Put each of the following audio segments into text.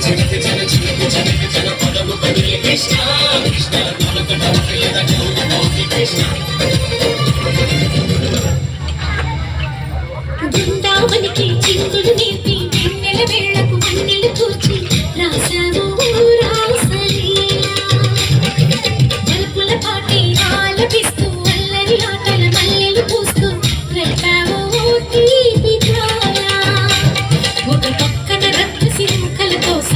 ছেড়ে ছেড়ে ছেড়ে ছেড়ে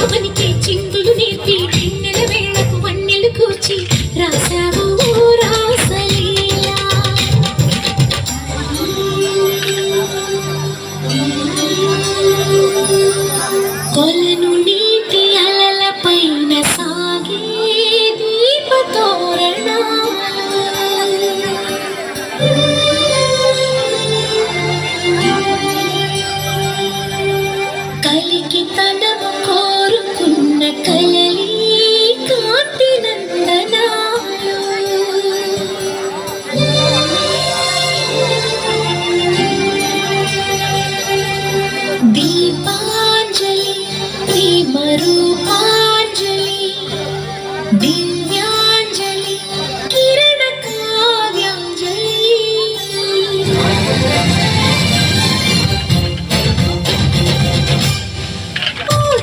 Dominique. అంకితనం కోరుకున్న కలలి కాంతినందనాయో దీపాంజలి ప్రేమరూ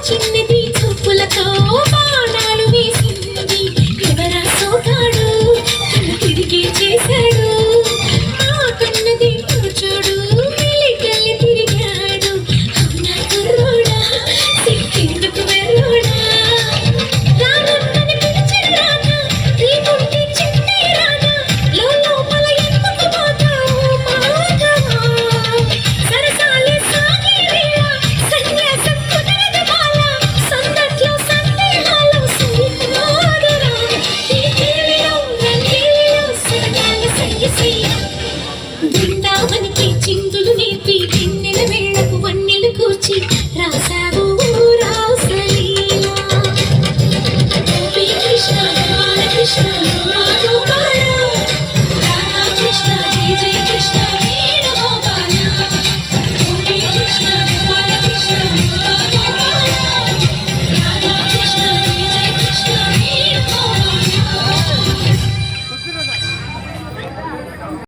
చిన్నది చూపులతో